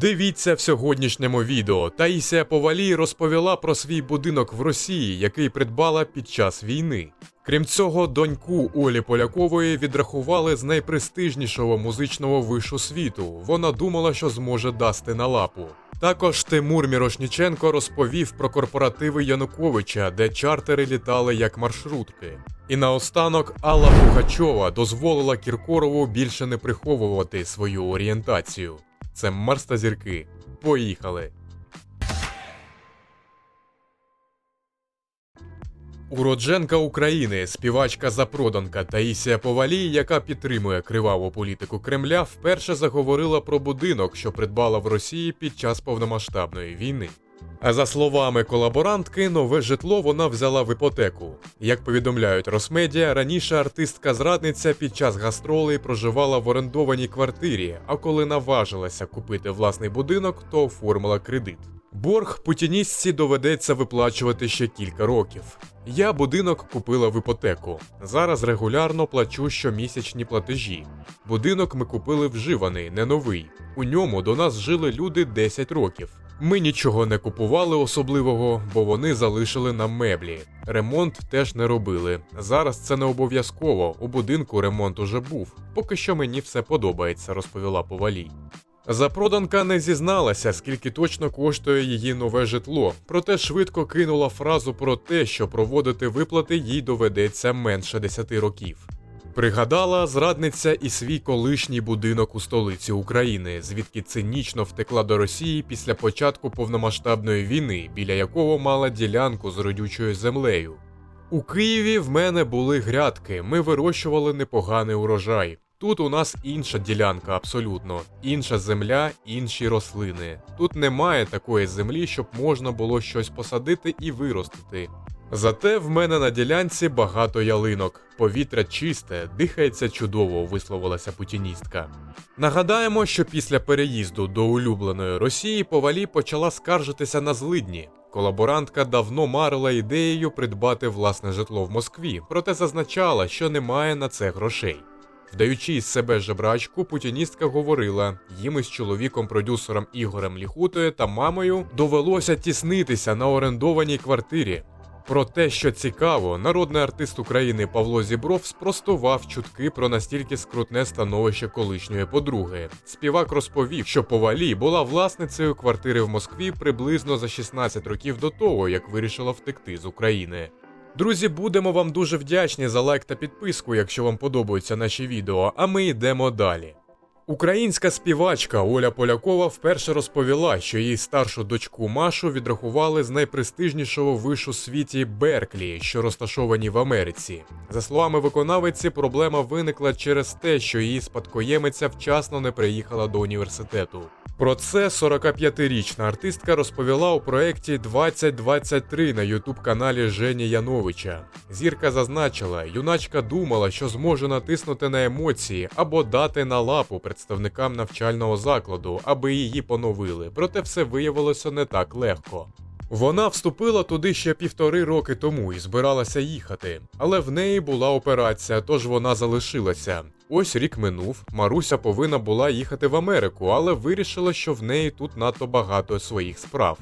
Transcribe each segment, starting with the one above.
Дивіться в сьогоднішньому відео. Таїсія Повалій розповіла про свій будинок в Росії, який придбала під час війни. Крім цього, доньку Олі Полякової відрахували з найпрестижнішого музичного вишу світу. Вона думала, що зможе дасти на лапу. Також Тимур Мірошніченко розповів про корпоративи Януковича, де чартери літали як маршрутки. І наостанок Алла Пугачова дозволила Кіркорову більше не приховувати свою орієнтацію. Це Марс та зірки. Поїхали! Уродженка України, співачка запроданка Таїсія Повалій, яка підтримує криваву політику Кремля, вперше заговорила про будинок, що придбала в Росії під час повномасштабної війни. А за словами колаборантки, нове житло вона взяла в іпотеку. Як повідомляють Росмедіа, раніше артистка-зрадниця під час гастролей проживала в орендованій квартирі, а коли наважилася купити власний будинок, то оформила кредит. Борг путіністці доведеться виплачувати ще кілька років. Я будинок купила в іпотеку. Зараз регулярно плачу щомісячні платежі. Будинок ми купили вживаний, не новий. У ньому до нас жили люди 10 років. Ми нічого не купували особливого, бо вони залишили нам меблі. Ремонт теж не робили. Зараз це не обов'язково. У будинку ремонт уже був. Поки що мені все подобається, розповіла Повалій. Запроданка не зізналася, скільки точно коштує її нове житло, проте швидко кинула фразу про те, що проводити виплати їй доведеться менше 10 років. Пригадала зрадниця і свій колишній будинок у столиці України, звідки цинічно втекла до Росії після початку повномасштабної війни, біля якого мала ділянку з родючою землею. У Києві в мене були грядки, ми вирощували непоганий урожай. Тут у нас інша ділянка абсолютно, інша земля, інші рослини. Тут немає такої землі, щоб можна було щось посадити і виростити. Зате в мене на ділянці багато ялинок. Повітря чисте, дихається чудово, висловилася путіністка. Нагадаємо, що після переїзду до улюбленої Росії Повалі почала скаржитися на злидні. Колаборантка давно марила ідеєю придбати власне житло в Москві, проте зазначала, що немає на це грошей. Вдаючи із себе жебрачку, путіністка говорила, їм із чоловіком-продюсером Ігорем Ліхутою та мамою довелося тіснитися на орендованій квартирі. Про те, що цікаво, народний артист України Павло Зібров спростував чутки про настільки скрутне становище колишньої подруги. Співак розповів, що Повалі була власницею квартири в Москві приблизно за 16 років до того, як вирішила втекти з України. Друзі, будемо вам дуже вдячні за лайк та підписку, якщо вам подобаються наші відео, а ми йдемо далі. Українська співачка Оля Полякова вперше розповіла, що її старшу дочку Машу відрахували з найпрестижнішого вишу світі Берклі, що розташовані в Америці. За словами виконавиці, проблема виникла через те, що її спадкоємиця вчасно не приїхала до університету. Про це 45-річна артистка розповіла у проєкті 2023 на ютуб-каналі Жені Яновича. Зірка зазначила, юначка думала, що зможе натиснути на емоції або дати на лапу представникам навчального закладу, аби її поновили, проте все виявилося не так легко. Вона вступила туди ще півтори роки тому і збиралася їхати, але в неї була операція, тож вона залишилася. Ось рік минув. Маруся повинна була їхати в Америку, але вирішила, що в неї тут надто багато своїх справ.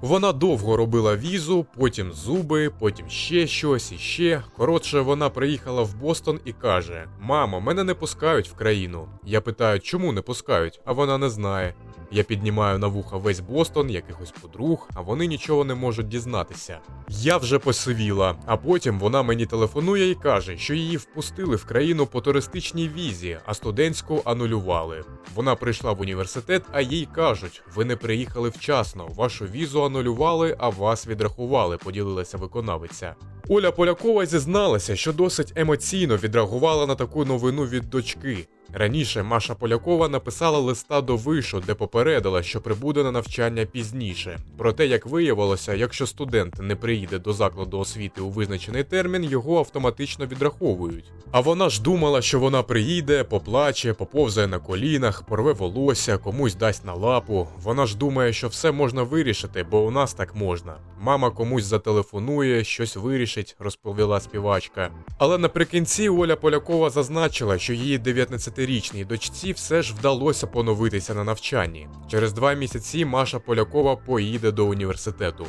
Вона довго робила візу, потім зуби, потім ще щось і ще. Коротше, вона приїхала в Бостон і каже: Мамо, мене не пускають в країну. Я питаю, чому не пускають, а вона не знає. Я піднімаю на вуха весь Бостон, якихось подруг, а вони нічого не можуть дізнатися. Я вже посивіла, а потім вона мені телефонує і каже, що її впустили в країну по туристичній візі, а студентську анулювали. Вона прийшла в університет, а їй кажуть: ви не приїхали вчасно, вашу візу анулювали, а вас відрахували, поділилася виконавиця. Оля Полякова зізналася, що досить емоційно відреагувала на таку новину від дочки. Раніше Маша Полякова написала листа до вишу, де попередила, що прибуде на навчання пізніше. Проте, як виявилося, якщо студент не приїде до закладу освіти у визначений термін, його автоматично відраховують. А вона ж думала, що вона приїде, поплаче, поповзає на колінах, порве волосся, комусь дасть на лапу. Вона ж думає, що все можна вирішити, бо у нас так можна. Мама комусь зателефонує, щось вирішить, розповіла співачка. Але наприкінці Оля Полякова зазначила, що її 19 11-річній дочці все ж вдалося поновитися на навчанні. Через два місяці Маша Полякова поїде до університету.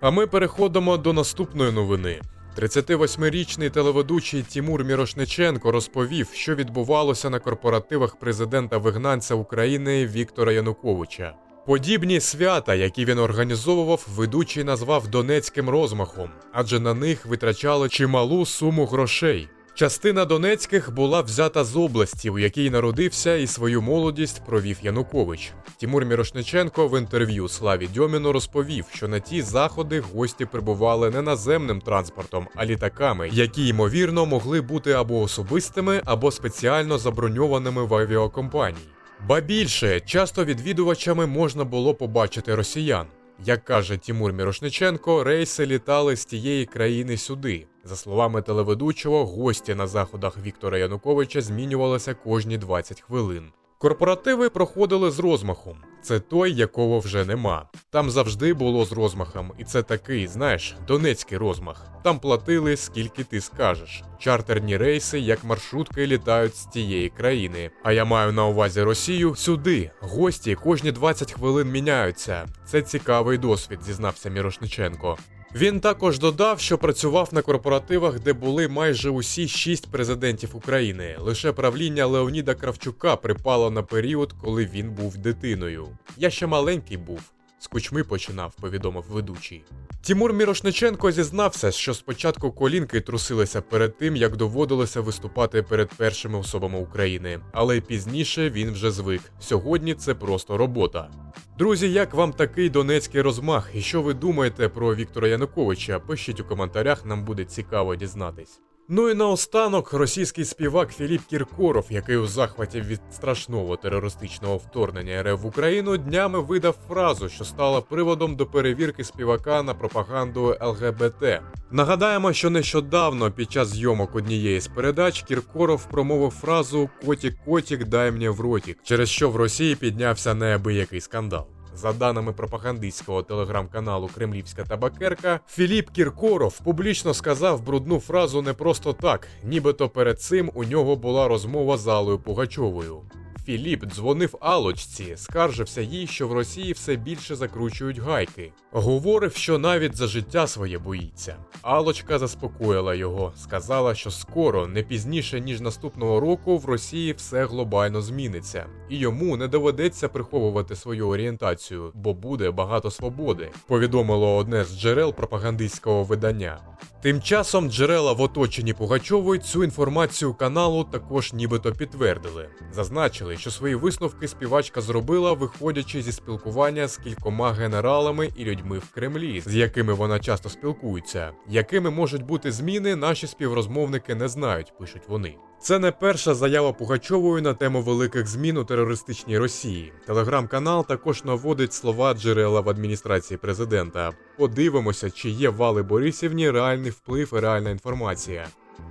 А ми переходимо до наступної новини. 38-річний телеведучий Тімур Мірошниченко розповів, що відбувалося на корпоративах президента вигнанця України Віктора Януковича. Подібні свята, які він організовував, ведучий назвав донецьким розмахом, адже на них витрачали чималу суму грошей. Частина донецьких була взята з області, у якій народився і свою молодість провів Янукович. Тімур Мірошниченко в інтерв'ю Славі Дьоміну розповів, що на ті заходи гості прибували не наземним транспортом, а літаками, які ймовірно могли бути або особистими, або спеціально заброньованими в авіакомпанії. Ба більше, часто відвідувачами можна було побачити росіян. Як каже Тімур Мірошниченко, рейси літали з тієї країни сюди. За словами телеведучого, гості на заходах Віктора Януковича змінювалися кожні 20 хвилин. Корпоративи проходили з розмахом. Це той, якого вже нема. Там завжди було з розмахом, і це такий, знаєш, донецький розмах. Там платили скільки ти скажеш. Чартерні рейси, як маршрутки, літають з тієї країни. А я маю на увазі Росію сюди. Гості кожні 20 хвилин міняються. Це цікавий досвід, зізнався Мірошниченко. Він також додав, що працював на корпоративах, де були майже усі шість президентів України. Лише правління Леоніда Кравчука припало на період, коли він був дитиною. Я ще маленький був. З кучми починав, повідомив ведучий. Тімур Мірошниченко зізнався, що спочатку колінки трусилися перед тим, як доводилося виступати перед першими особами України, але пізніше він вже звик. Сьогодні це просто робота. Друзі, як вам такий донецький розмах? І що ви думаєте про Віктора Януковича? Пишіть у коментарях, нам буде цікаво дізнатись. Ну і наостанок російський співак Філіп Кіркоров, який у захваті від страшного терористичного вторгнення РФ в Україну, днями видав фразу, що стала приводом до перевірки співака на пропаганду ЛГБТ. Нагадаємо, що нещодавно під час зйомок однієї з передач Кіркоров промовив фразу Котік, котік, дай мені в ротік, через що в Росії піднявся неабиякий скандал. За даними пропагандистського телеграм-каналу Кремлівська табакерка, Філіп Кіркоров публічно сказав брудну фразу не просто так, нібито перед цим у нього була розмова з Алою Пугачовою. Філіп дзвонив Алочці, скаржився їй, що в Росії все більше закручують гайки. Говорив, що навіть за життя своє боїться. Алочка заспокоїла його, сказала, що скоро, не пізніше ніж наступного року, в Росії все глобально зміниться, і йому не доведеться приховувати свою орієнтацію, бо буде багато свободи. Повідомило одне з джерел пропагандистського видання. Тим часом джерела в оточенні Пугачової цю інформацію каналу також нібито підтвердили. Зазначили, що свої висновки співачка зробила, виходячи зі спілкування з кількома генералами і людьми в Кремлі, з якими вона часто спілкується. Якими можуть бути зміни, наші співрозмовники не знають, пишуть вони. Це не перша заява Пугачової на тему великих змін у терористичній Росії. Телеграм-канал також наводить слова джерела в адміністрації президента. Подивимося, чи є в Алли Борисівні реальний вплив і реальна інформація.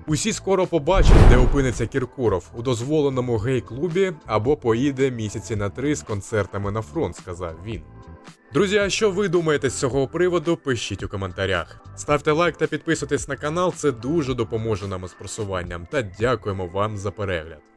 Усі скоро побачать, де опиниться Кіркоров у дозволеному гей-клубі або поїде місяці на три з концертами на фронт, сказав він. Друзі, а що ви думаєте з цього приводу? Пишіть у коментарях. Ставте лайк та підписуйтесь на канал, це дуже допоможе нам із просуванням. Та дякуємо вам за перегляд.